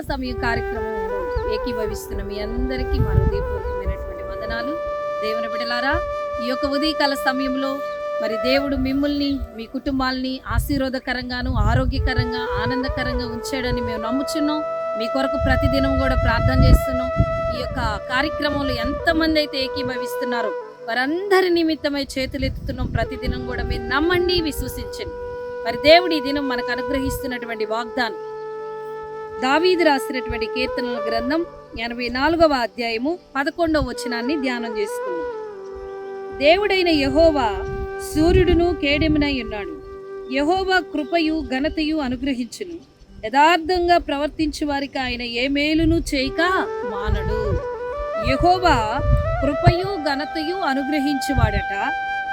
సమయం కార్యక్రమంలో ఏకీభవిస్తున్న మీ అందరికీ మా హృదయపూర్వకమైనటువంటి వందనాలు. దేవుని బిడలారా ఈ యొక్క ఉదయకాల సమయంలో మరి దేవుడు మిమ్మల్ని మీ కుటుంబాల్ని ఆశీర్వాదకరంగాను ఆరోగ్యకరంగా ఆనందకరంగా ఉంచాడని మేము నమ్ముచున్నాం. మీ కొరకు ప్రతిదినం కూడా ప్రార్థన చేస్తున్నాం. ఈ యొక్క కార్యక్రమంలో ఎంతమంది అయితే ఏకీభవిస్తున్నారో వారందరి నిమిత్తమై చేతులు ఎత్తుతున్నాం. ప్రతిదినం కూడా మీరు నమ్మండి విశ్వసించండి. మరి దేవుడు ఈ దినం మనకు అనుగ్రహిస్తున్నటువంటి వాగ్దానం దావీది రాసినటువంటి కీర్తనల గ్రంథం ఎనభై నాలుగవ అధ్యాయము పదకొండవ వచనాన్ని ధ్యానం చేసుకున్నాం దేవుడైన యహోవా సూర్యుడును కేడెమునై ఉన్నాడు. యహోవా కృపయు ఘనతయు అనుగ్రహించును. యథార్థంగా ప్రవర్తించు వారికి ఆయన ఏ మేలును చేయక మానడు. యహోవా కృపయు ఘనతయు అనుగ్రహించువాడట.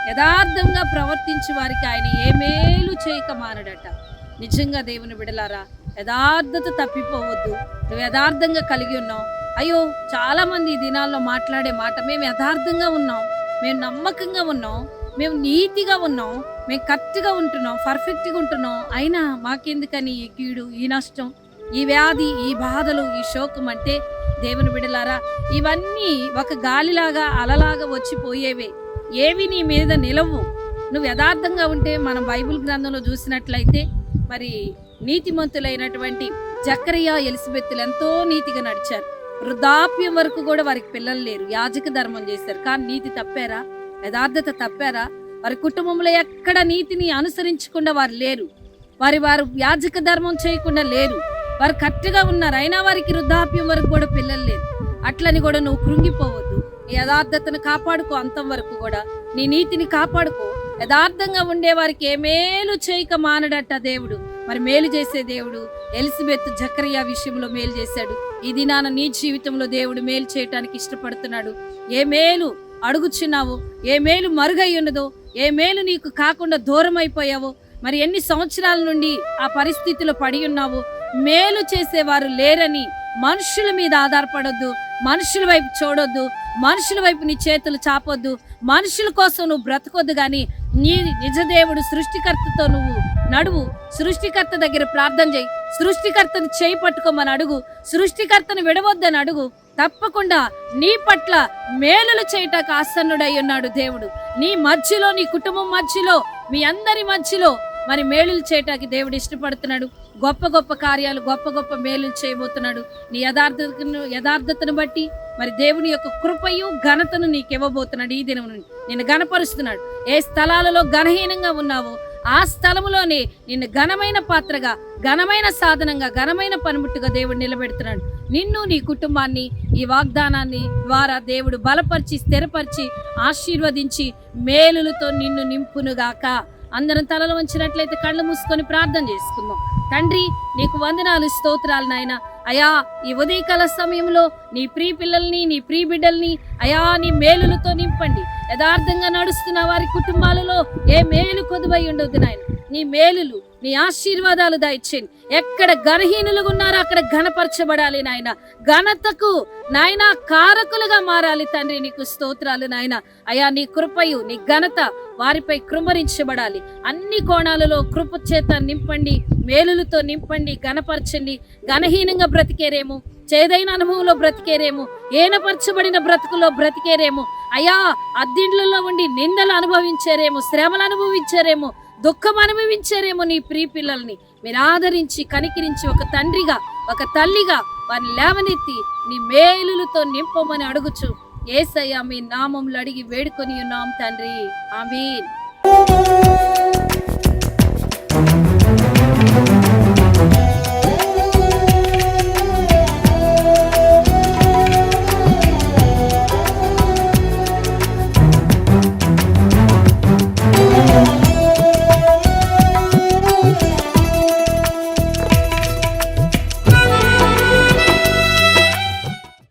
యథార్థంగా ప్రవర్తించే వారికి ఆయన ఏ మేలు చేయక మానడట. నిజంగా దేవుని విడలారా యథార్థత తప్పిపోవద్దు. నువ్వు యథార్థంగా కలిగి ఉన్నావు. అయ్యో చాలామంది ఈ దినాల్లో మాట్లాడే మాట మేము యథార్థంగా ఉన్నాం. మేము నమ్మకంగా ఉన్నాం. మేము నీతిగా ఉన్నాం. మేము కరెక్ట్గా ఉంటున్నాం. పర్ఫెక్ట్గా ఉంటున్నాం. అయినా మాకెందుకని ఈ కీడు ఈ నష్టం ఈ వ్యాధి ఈ బాధలు ఈ శోకం అంటే దేవుని బిడలారా ఇవన్నీ ఒక గాలిలాగా అలలాగా వచ్చిపోయేవే ఏవి నీ మీద నిలవు. నువ్వు యథార్థంగా ఉంటే మనం బైబిల్ గ్రంథంలో చూసినట్లయితే మరి నీతిమంతులైనటువంటి జకరియా ఎలిజబెత్తులు ఎంతో నీతిగా నడిచారు. వృద్ధాప్యం వరకు కూడా వారికి పిల్లలు లేరు. యాజక ధర్మం చేశారు. కానీ నీతి తప్పారా? యథార్థత తప్పారా? వారి కుటుంబంలో ఎక్కడ నీతిని అనుసరించకుండా వారు లేరు. వారి వారు యాజక ధర్మం చేయకుండా లేరు. వారు కరెక్ట్గా ఉన్నారు. అయినా వారికి వృద్ధాప్యం వరకు కూడా పిల్లలు లేరు. అట్లని కూడా నువ్వు కృంగిపోవద్దు. నీ యథార్థతను కాపాడుకో. అంతం వరకు కూడా నీ నీతిని కాపాడుకో. యథార్థంగా ఉండే వారికి ఏ చేయక మానడట దేవుడు. మరి మేలు చేసే దేవుడు ఎలిజబెత్ జకరియా విషయంలో మేలు చేశాడు. ఈ దినాన నీ జీవితంలో దేవుడు మేలు చేయటానికి ఇష్టపడుతున్నాడు. ఏ మేలు అడుగుచున్నావు ఏ మేలు మరుగై ఉన్నదో ఏ మేలు నీకు కాకుండా దూరం అయిపోయావో మరి ఎన్ని సంవత్సరాల నుండి ఆ పరిస్థితిలో పడి ఉన్నావు మేలు చేసేవారు లేరని మనుషుల మీద ఆధారపడొద్దు మనుషుల వైపు చూడొద్దు మనుషుల వైపు నీ చేతులు చాపొద్దు మనుషుల కోసం నువ్వు బ్రతకొద్దు కానీ నీ నిజదేవుడు సృష్టికర్తతో నువ్వు నడువు. సృష్టికర్త దగ్గర ప్రార్థన చేయి. సృష్టికర్తను చేయి పట్టుకోమని అడుగు. సృష్టికర్తను విడవద్దని అడుగు. తప్పకుండా నీ పట్ల మేలులు చేయటానికి ఆసన్నుడై ఉన్నాడు దేవుడు. నీ మధ్యలో నీ కుటుంబం మధ్యలో మీ అందరి మధ్యలో మరి మేలులు చేయటానికి దేవుడు ఇష్టపడుతున్నాడు. గొప్ప గొప్ప కార్యాలు గొప్ప గొప్ప మేలులు చేయబోతున్నాడు. నీ యథార్థతను యథార్థతను బట్టి మరి దేవుని యొక్క కృపయు ఘనతను నీకు ఇవ్వబోతున్నాడు ఈ దినం నుండి. నిన్ను ఘనపరుస్తున్నాడు. ఏ స్థలాలలో ఘనహీనంగా ఉన్నావో ఆ స్థలములోనే నిన్ను ఘనమైన పాత్రగా ఘనమైన సాధనంగా ఘనమైన పనిముట్టుగా దేవుడు నిలబెడుతున్నాడు. నిన్ను నీ కుటుంబాన్ని ఈ వాగ్దానాన్ని ద్వారా దేవుడు బలపరిచి స్థిరపరిచి ఆశీర్వదించి మేలులతో నిన్ను నింపునుగాక. అందరం తలలు వంచినట్లయితే కళ్ళు మూసుకొని ప్రార్థన చేసుకుందాం. తండ్రి నీకు వందనాలు స్తోత్రాలు నాయన. అయా ఈ ఉదయకాల సమయంలో నీ ప్రీ పిల్లల్ని నీ ప్రీ బిడ్డల్ని అయా నీ మేలులతో నింపండి. యథార్థంగా నడుస్తున్న వారి కుటుంబాలలో ఏ మేలు కొదువై ఉండదు నాయన. నీ మేలులు నీ ఆశీర్వాదాలు దాయిచ్చేయండి ఎక్కడ గణహీనులుగా ఉన్నారో అక్కడ ఘనపరచబడాలి నాయన. ఘనతకు నాయన కారకులుగా మారాలి తండ్రి నీకు స్తోత్రాలు నాయన. అయా నీ కృపయు నీ ఘనత వారిపై కృమరించబడాలి. అన్ని కోణాలలో కృప చేత నింపండి మేలులతో నింపండి ఘనపరచండి. ఘనహీనంగా బ్రతికేరేమో చేదైన అనుభవంలో బ్రతికేరేమో ఏనపరచబడిన బ్రతుకులో బ్రతికేరేమో అయా అద్దిండ్లలో ఉండి నిందలు అనుభవించారేమో శ్రమలు అనుభవించారేమో దుఃఖం అనుభవించారేమో నీ ప్రియ పిల్లల్ని. మీరు ఆదరించి కనికరించి ఒక తండ్రిగా ఒక తల్లిగా వారిని లేవనెత్తి నీ మేలులతో నింపమని అడుగుచు. ఏసయ్యా మీ నామంలో అడిగి వేడుకొని ఉన్నాం తండ్రి. ఆమీన్.